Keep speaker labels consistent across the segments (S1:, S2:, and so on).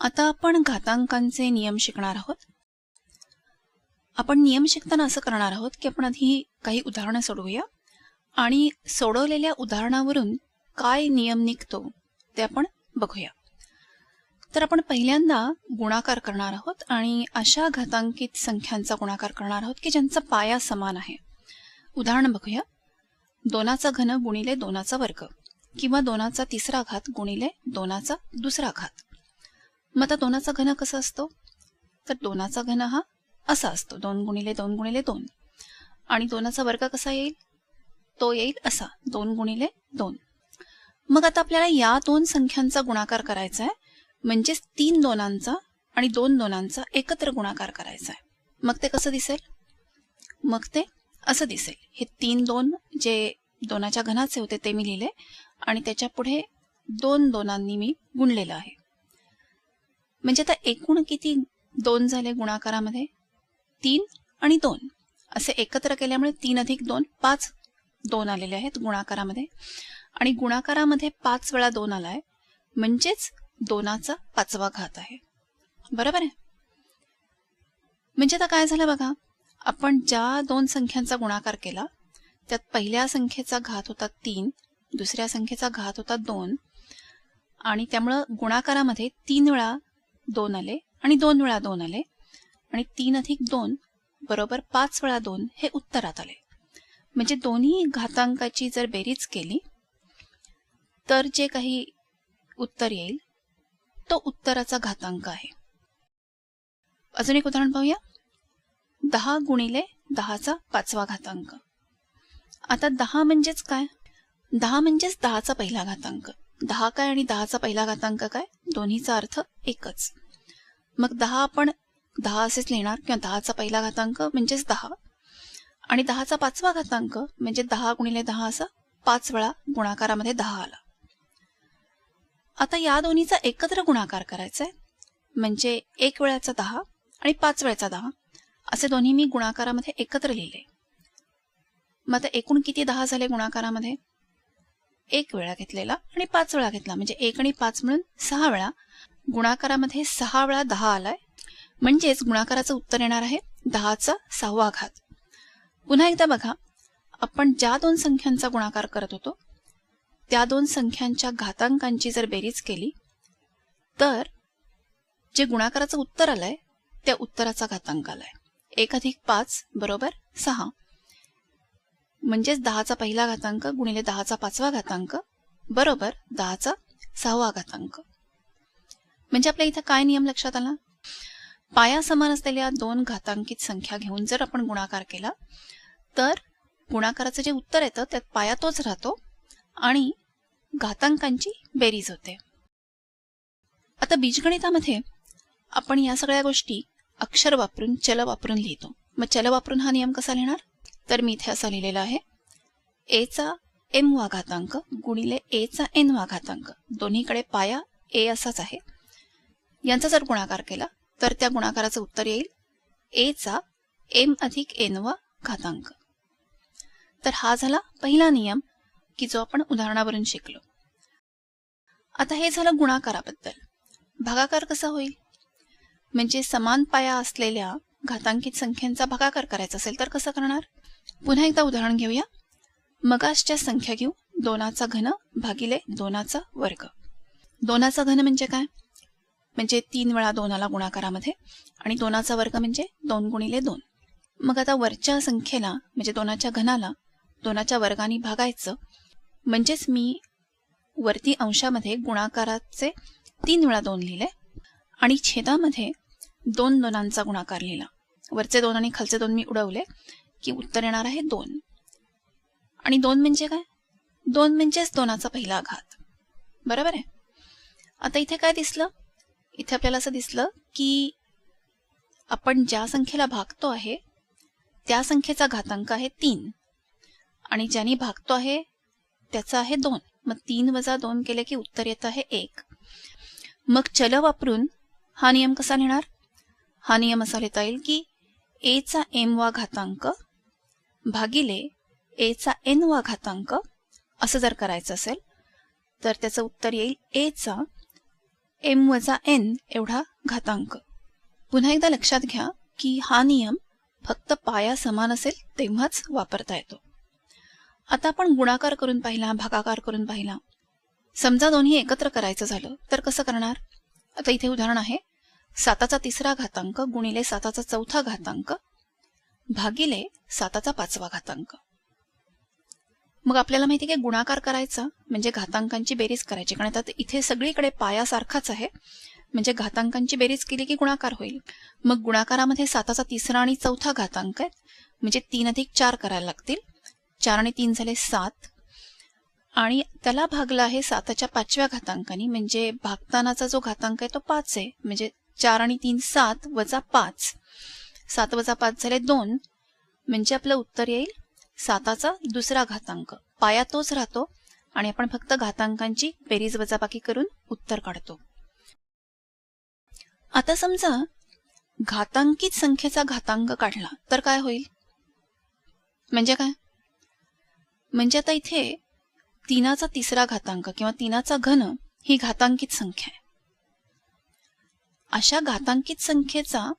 S1: आता आपण घातांकांचे नियम शिकणार आहोत. आपण नियम शिकताना असं करणार आहोत की आपण आधी काही उदाहरणं सोडवूया आणि सोडवलेल्या उदाहरणावरून काय नियम निघतो ते आपण बघूया. तर आपण पहिल्यांदा गुणाकार करणार आहोत आणि अशा घातांकित संख्यांचा गुणाकार करणार आहोत की ज्यांचा पाया समान आहे. उदाहरण बघूया. दोनाचा घन गुणिले दोनाचा वर्ग किंवा दोनाचा तिसरा घात गुणिले दोनाचा दुसरा घात. मग आता दोनाचा घन कसा असतो? तर दोनाचा घन हा असा असतो. दोन गुणिले दोन गुणिले दोन. आणि दोनाचा वर्ग कसा येईल? तो येईल असा. दोन गुणिले दोन. मग आता आपल्याला या दोन संख्यांचा गुणाकार करायचा आहे म्हणजेच तीन दोनांचा आणि दोन दोनांचा एकत्र गुणाकार करायचा आहे मग ते कसं दिसेल? मग ते असं दिसेल. हे तीन दोन जे दोनाच्या घनाचे होते ते मी लिहिले आणि त्याच्या पुढे दोन दोनांनी मी गुणलेलं आहे. म्हणजे आता एकूण किती दोन झाले गुणाकारामध्ये? तीन आणि दोन. असे एकत्र केल्यामुळे तीन अधिक दोन पाच दोन आलेले आहेत गुणाकारामध्ये. आणि गुणाकारामध्ये पाच वेळा दोन आलाय म्हणजेच दोनाचा पाचवा घात आहे. बरोबर आहे? म्हणजे आता काय झालं बघा आपण ज्या दोन संख्यांचा गुणाकार केला त्यात पहिल्या संख्येचा घात होता तीन दुसऱ्या संख्येचा घात होता दोन आणि त्यामुळं गुणाकारामध्ये तीन वेळा दोन आले आणि दोन वेळा दोन आले आणि तीन अधिक दोन बरोबर पाच वेळा दोन हे उत्तरात आले. म्हणजे दोन्ही घातांकाची जर बेरीज केली तर जे काही उत्तर येईल तो उत्तराचा घातांक आहे. अजून एक उदाहरण पाहूया. दहा गुणिले दहाचा पाचवा घातांक. आता दहा म्हणजेच काय? दहा म्हणजेच दहाचा पहिला घातांक. दहा काय आणि दहाचा पहिला घातांक काय? दोन्हीचा अर्थ एकच. मग दहा आपण दहा असेच लिहिणार किंवा दहाचा पहिला घातांक म्हणजेच दहा. आणि दहाचा पाचवा घातांक म्हणजे दहा गुणिले दहा असा पाच वेळा गुणाकारामध्ये दहा आला. आता या दोन्हीचा एकत्र गुणाकार करायचा आहे म्हणजे एक वेळाचा दहा आणि पाच वेळाचा दहा. असे दोन्ही मी गुणाकारामध्ये एकत्र लिहिले. मग आता एकूण किती दहा झाले गुणाकारामध्ये? एक वेळा घेतलेला आणि पाच वेळा घेतला. म्हणजे एक आणि पाच म्हणून सहा वेळा. गुणाकारामध्ये सहा वेळा दहा आलाय. म्हणजेच गुणाकाराचं उत्तर येणार आहे दहाचा सहावा घात. पुन्हा एकदा बघा. आपण ज्या दोन संख्यांचा गुणाकार करत होतो त्या दोन संख्यांच्या घातांकांची जर बेरीज केली तर जे गुणाकाराचं उत्तर आलंय त्या उत्तराचा घातांक आलाय. एक अधिक पाच बरोबर सहा. म्हणजेच दहाचा पहिला घातांक गुणिले दहाचा पाचवा घातांक बरोबर दहाचा सहावा घातांक. म्हणजे आपल्या इथं काय नियम लक्षात आला? पाया समान असलेल्या दोन घातांकित संख्या घेऊन जर आपण गुणाकार केला तर गुणाकाराचं जे उत्तर येतं त्यात पाया तोच राहतो आणि घातांकांची बेरीज होते. आता बीजगणितामध्ये आपण या सगळ्या गोष्टी अक्षर वापरून चल वापरून लिहितो. मग चल वापरून हा नियम कसा लिहिणार? तर मी इथे असा लिहिलेला आहे. एचा एम वा घातांक गुणिले एचा एन वा घातांक दोन्हीकडे पाया ए असाच आहे. यांचा जर गुणाकार केला तर त्या गुणाकाराचं उत्तर येईल. एचा एम अधिक एन वा घातांक. तर हा झाला पहिला नियम की जो आपण उदाहरणावरून शिकलो. आता हे झालं गुणाकाराबद्दल. भागाकार कसा होईल? म्हणजे समान पाया असलेल्या घातांकित संख्यांचा भागाकार करायचा असेल तर कसं करणार? पुन्हा एकदा उदाहरण घेऊया. मगासच्या संख्या घेऊ. दोनाचा घन भागिले दोनाचा वर्ग. दोनाचा घन म्हणजे काय? म्हणजे तीन वेळा दोनाला गुणाकारामध्ये आणि दोनाचा वर्ग म्हणजे दोन गुणिले दोन. मग आता वरच्या संख्येला म्हणजे दोनाच्या घनाला दोनाच्या वर्गाने भागायचं. म्हणजेच मी वरती अंशामध्ये गुणाकाराचे तीन वेळा दोन लिहिले आणि छेदामध्ये दोन दोनांचा गुणाकार लिहिला. वरचे दोन आणि खालचे दोन मी उडवले की उत्तर येणार आहे दोन. आणि दोन म्हणजे काय? दोन म्हणजेच दोनाचा पहिला घात बरोबर आहे? आता इथे काय दिसलं? इथे आपल्याला असं दिसलं की आपण ज्या संख्येला भागतो आहे त्या संख्येचा घातांक आहे तीन. आणि ज्याने भागतो आहे त्याचा आहे दोन. मग तीन वजा दोन केले की उत्तर येत आहे एक. मग चल वापरून हा नियम कसा लिहिणार? हा नियम असा लिहिता येईल की एचा एम वा घातांक भागिले एचा एन वा घातांक असं जर करायचं असेल तर त्याचं उत्तर येईल एचा एम वजा एन एवढा घातांक. पुन्हा एकदा लक्षात घ्या की हा नियम फक्त पाया समान असेल तेव्हाच वापरता येतो. आता आपण गुणाकार करून पाहिला भागाकार करून पाहिला. समजा दोन्ही एकत्र करायचं झालं तर कसं करणार? आता इथे उदाहरण आहे. साताचा तिसरा घातांक गुणिले साताचा चौथा घातांक भागिले साताचा पाचवा घातांक. मग आपल्याला माहिती आहे की गुणाकार करायचा म्हणजे घातांकांची बेरीज करायची. कारण आता इथे सगळीकडे पाया सारखाच आहे. म्हणजे घातांकांची बेरीज केली की गुणाकार होईल. मग गुणाकारामध्ये साताचा तिसरा आणि चौथा घातांक आहेत. म्हणजे तीन अधिक चार करायला लागतील. चार आणि तीन झाले सात. आणि त्याला भागला आहे साताच्या पाचव्या घातांकानी. म्हणजे भागतानाचा जो घातांक आहे तो पाच आहे. म्हणजे चार आणि तीन सात वजा पाच. सात वजा पाच झाले दोन. म्हणजे आपलं उत्तर येईल साताचा दुसरा घातांक. पाया तोच राहतो आणि आपण फक्त घातांकांची बेरीज वजाबाकी करून उत्तर काढतो. आता समजा घातांकित संख्येचा घातांक काढला तर काय होईल? म्हणजे काय? म्हणजे आता इथे तीनाचा तिसरा घातांक किंवा तीनाचा घन ही घातांकित संख्या आहे. अशा घातांकित संख्येचा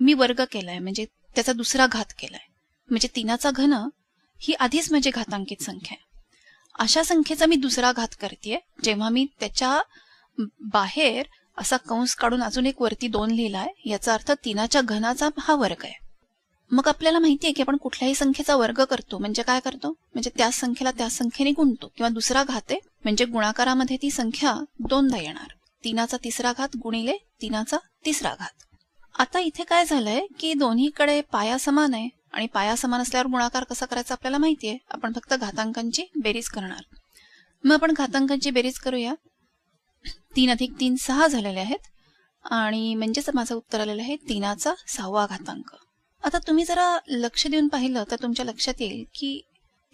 S1: मी वर्ग केलाय. म्हणजे त्याचा दुसरा घात केलाय. म्हणजे तीनाचा घन ही आधीच म्हणजे घातांकित संख्या आहे. अशा संख्येचा मी दुसरा घात करते जेव्हा मी त्याच्या बाहेर असा कंस काढून अजून एक वरती दोन लिहिलाय याचा अर्थ तीनाच्या घनाचा हा वर्ग आहे. मग आपल्याला माहिती आहे की आपण कुठल्याही संख्येचा वर्ग करतो. म्हणजे काय करतो? म्हणजे त्याच संख्येला त्या संख्येने गुणतो. किंवा दुसरा घात आहे. म्हणजे गुणाकारामध्ये ती संख्या दोनदा येणार. तीनाचा तिसरा घात गुणिले तीनाचा तिसरा घात. आता इथे काय झालंय की दोन्हीकडे पाया समान आहे आणि पाया समान असल्यावर गुणाकार कसा करायचा आपल्याला माहितीये? आपण फक्त घातांकांची बेरीज करणार. मग आपण घातांकांची बेरीज करूया. तीन अधिक तीन सहा झालेले आहेत आणि म्हणजेच माझं उत्तर आलेलं आहे तीनाचा सहावा घातांक. आता तुम्ही जरा लक्ष देऊन पाहिलं तर तुमच्या लक्षात येईल की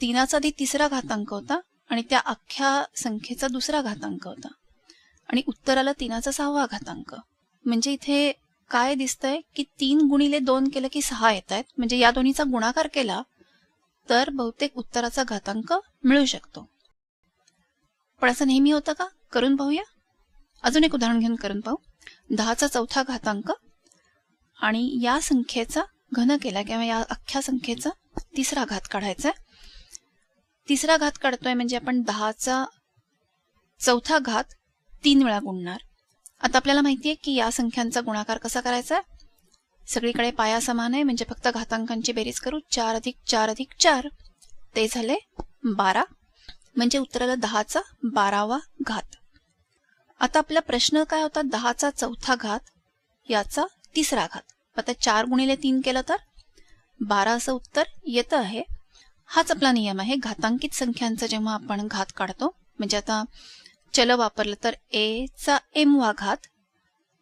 S1: तीनाचा आधी तिसरा घातांक होता आणि त्या अख्ख्या संख्येचा दुसरा घातांक होता. आणि उत्तराला तीनाचा सहावा घातांक म्हणजे इथे काय दिसतंय? की तीन गुणिले दोन केलं की सहा येत आहेत म्हणजे या दोन्हीचा गुणाकार केला तर बहुतेक उत्तराचा घातांक मिळू शकतो. पण असं नेहमी होतं का? करून पाहूया. अजून एक उदाहरण घेऊन करून पाहू. दहाचा चौथा घातांक आणि या संख्येचा घन केला किंवा या अख्ख्या संख्येचा तिसरा घात काढायचा तिसरा घात काढतोय म्हणजे आपण दहाचा चौथा घात तीन वेळा गुणणार. आता आपल्याला माहिती आहे की या संख्यांचा गुणाकार कसा करायचा? सगळीकडे पाया समान आहे म्हणजे फक्त घातांकांची बेरीज करू. चार अधिक चार अधिक चार ते झाले बारा. म्हणजे उत्तराला दहाचा बारावा घात. आता आपला प्रश्न काय होता? दहाचा चौथा घात याचा तिसरा घात. आता चार गुणिले तीन केलं तर? बारा असं उत्तर येतं आहे. हाच आपला नियम आहे. घातांकित संख्यांचा जेव्हा आपण घात काढतो म्हणजे आता चल वापरलं तर ए चा एम वा घात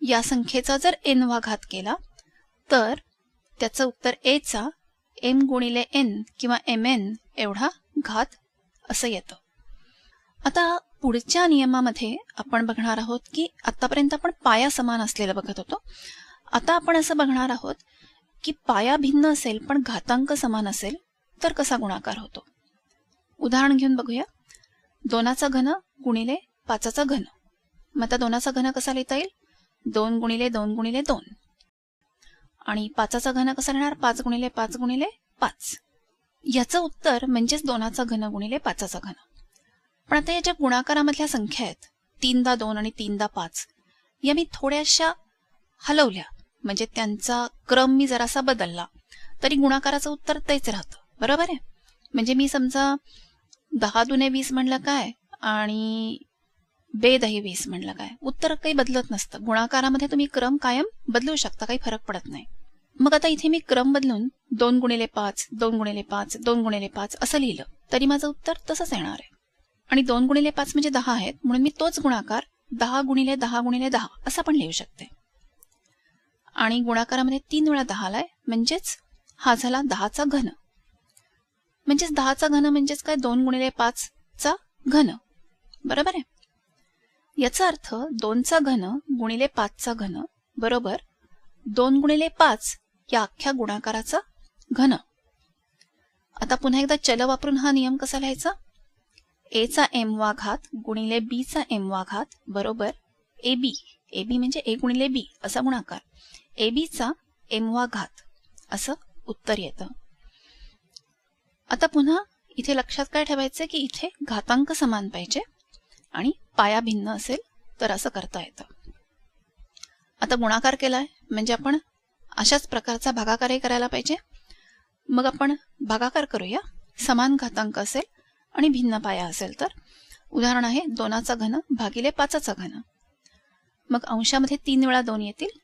S1: या संख्येचा जर एन वा घात केला तर त्याचं उत्तर ए चा एम गुणिले एन किंवा एम एन एवढा घात असं येतं. आता पुढच्या नियमामध्ये आपण बघणार आहोत की आतापर्यंत आपण पाया समान असलेलं बघत होतो. आता आपण असं बघणार आहोत की पाया भिन्न असेल पण घातांक समान असेल तर कसा गुणाकार होतो? उदाहरण घेऊन बघूया. दोनाचा घन गुणिले पाचाचा घन. मग आता दोनाचा घन कसा लिहिता येईल? दोन गुणिले दोन गुणिले दोन. आणि पाचाचा घन कसा राहणार पाच गुणिले पाच गुणिले पाच. याचं उत्तर म्हणजेच दोनाचा घन गुणिले पाचाचा घन. पण आता या ज्या गुणाकारामधल्या संख्या आहेत तीनदा दोन आणि तीनदा पाच या मी थोड्याशा हलवल्या. म्हणजे त्यांचा क्रम मी जरासा बदलला तरी गुणाकाराचं उत्तर तेच राहतं. बरोबर आहे? म्हणजे मी समजा दहा दुने वीस म्हणलं काय? आणि बेदही वीस म्हणलं काय? उत्तर काही बदलत नसतं. गुणाकारामध्ये तुम्ही क्रम कायम बदलू शकता काही फरक पडत नाही. मग आता इथे मी क्रम बदलून दोन गुणिले पाच दोन गुणिले पाच दोन गुणिले पाच असं लिहिलं. तरी माझं उत्तर तसंच येणार आहे. आणि दोन गुणिले पाच म्हणजे दहा आहेत म्हणून मी तोच गुणाकार दहा गुणिले दहा गुणिले दहा असा पण लिहू शकते. आणि गुणाकारामध्ये तीन वेळा दहा आलाय म्हणजेच हा झाला दहाचा घन. म्हणजेच दहाचा घन म्हणजेच काय? दोन गुणिले पाचचा घन. बरोबर आहे? याचा अर्थ दोनचा घन गुणिले पाचचा घन बरोबर? दोन गुणिले पाच या अख्ख्या गुणाकाराचा घन. आता पुन्हा एकदा चल वापरून हा नियम कसा लिहायचा? ए चा एम वा घात गुणिले बी चा एम वा घात बरोबर? ए बी ए बी म्हणजे ए गुणिले बी असा गुणाकार. ए एम वाघात घात असं उत्तर येतं. आता पुन्हा इथे लक्षात काय ठेवायचं की इथे घातांक समान पाहिजे? आणि पाया भिन्न असेल तर असं करता येतं. आता गुणाकार केलाय म्हणजे आपण अशाच प्रकारचा भागाकारही करायला पाहिजे. मग आपण भागाकार करूया. समान घातांक असेल आणि भिन्न पाया असेल तर. उदाहरण आहे दोनाचा घन भागिले पाचाचा घन. मग अंशामध्ये तीन वेळा दोन येतील.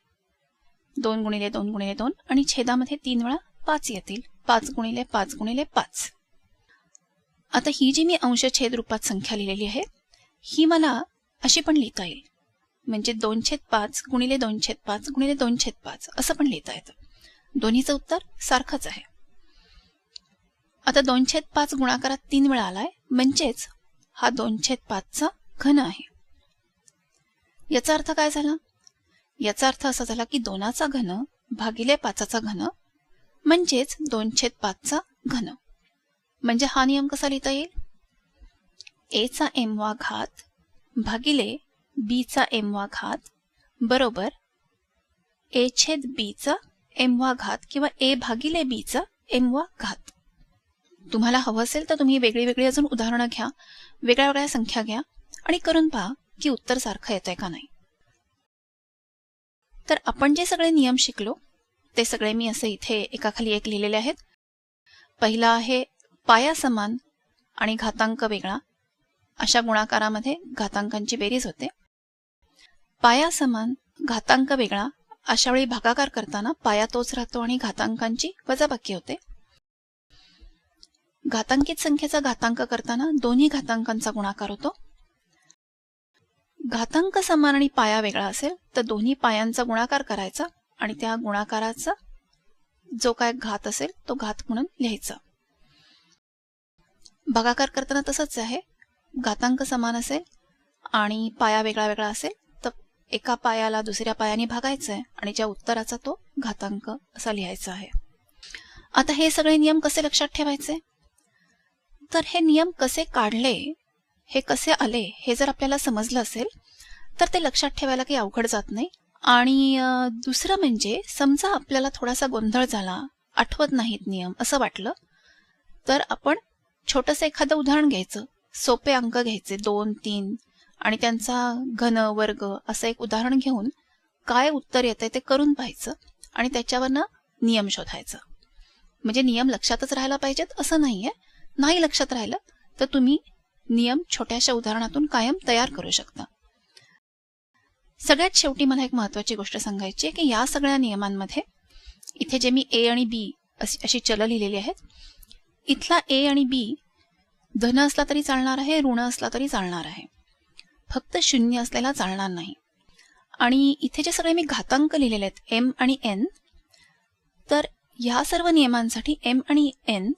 S1: दोन गुणिले दोन गुणिले दोन आणि छेदामध्ये तीन वेळा पाच येतील. पाच गुणिले पाच गुणिले पाच. आता ही जी मी अंश छेद रूपात संख्या लिहिलेली आहे ही मला अशी पण लिहिता येईल. म्हणजे दोनशेत पाच गुणिले दोनशेत पाच गुणिले दोनशेत पाच असं पण लिहिता येतं. दोन्हीचं उत्तर सारखंच आहे. आता दोनशेत पाच गुणाकारात तीन वेळा आलाय. म्हणजेच हा दोनशेत पाचचा घन आहे. याचा अर्थ काय झाला? याचा अर्थ असा झाला की दोनाचा घन भागिले पाचाचा घन म्हणजेच दोनशेत पाचचा घन. म्हणजे हा नियम कसा लिहिता येईल? एचा एमवा घात भागिले बीचा एमवा घात बरोबर ए छेद बीचा एमवा घात किंवा ए भागिले बीचा एमवा घात तुम्हाला हवं असेल तर तुम्ही वेगळी वेगळी अजून उदाहरणं घ्या वेगळ्या वेगळ्या संख्या घ्या आणि करून पहा की उत्तर सारखं येतंय का नाही. तर आपण जे सगळे नियम शिकलो ते सगळे मी असे इथे एकाखाली एक लिहिलेले आहेत. पहिला आहे पाया समान आणि घातांक वेगळा. अशा गुणाकारामध्ये घातांकांची बेरीज होते. पाया समान घातांक वेगळा अशा वेळी भागाकार करताना पाया तोच राहतो आणि घातांकांची वजाबाकी होते. घातांकित संख्येचा घातांक करताना दोन्ही घातांकांचा गुणाकार होतो. घातांक समान आणि पाया वेगळा असेल तर दोन्ही पायांचा गुणाकार करायचा आणि त्या गुणाकाराचा जो काय घात असेल तो घात म्हणून लिहायचा. भागाकार करताना तसंच आहे. घातांक समान असेल आणि पाया वेगळा वेगळा असेल तर एका पायाला दुसऱ्या पायाने भागायचं आहे आणि ज्या उत्तराचा तो घातांक असा लिहायचा आहे. आता हे सगळे नियम कसे लक्षात ठेवायचे? तर हे नियम कसे काढले हे कसे आले हे जर आपल्याला समजलं असेल तर ते लक्षात ठेवायला काही अवघड जात नाही. आणि दुसरं म्हणजे समजा आपल्याला थोडासा गोंधळ झाला आठवत नाहीत नियम असं वाटलं तर आपण छोटंसं एखादं उदाहरण घ्यायचं. सोपे अंक घ्यायचे दोन तीन. आणि त्यांचा घन वर्ग असं एक उदाहरण घेऊन काय उत्तर येतंय ते करून पाहायचं आणि त्याच्यावरनं नियम शोधायचं. म्हणजे नियम लक्षातच राहायला पाहिजेत असं नाहीये. नाही लक्षात राहिलं तर तुम्ही नियम छोट्याशा उदाहरणातून कायम तयार करू शकता. सगळ्यात शेवटी मला एक महत्वाची गोष्ट सांगायची आहे की या सगळ्या नियमांमध्ये इथे जे मी ए आणि बी अशी चल लिहिलेली आहेत इथला ए आणि बी धन असला तरी चालणार आहे ऋण असला तरी चालणार आहे. फक्त शून्य असलेला चालणार नाही. आणि इथे जे सगळे मी घातांक लिहिलेले आहेत एम आणि एन तर ह्या सर्व नियमांसाठी एम आणि एन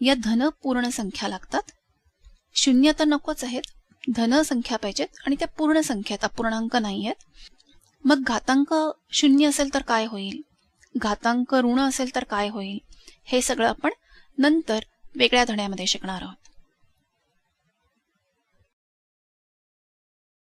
S1: या धन पूर्ण संख्या लागतात. शून्य तर नकोच आहेत धन संख्या पाहिजेत आणि त्या पूर्ण संख्येत अपूर्णांक नाही आहेत. मग घातांक शून्य असेल तर काय होईल? घातांक ऋण असेल तर काय होईल? हे सगळं आपण नंतर वेगळ्या धड्यामध्ये शिकणार आहोत.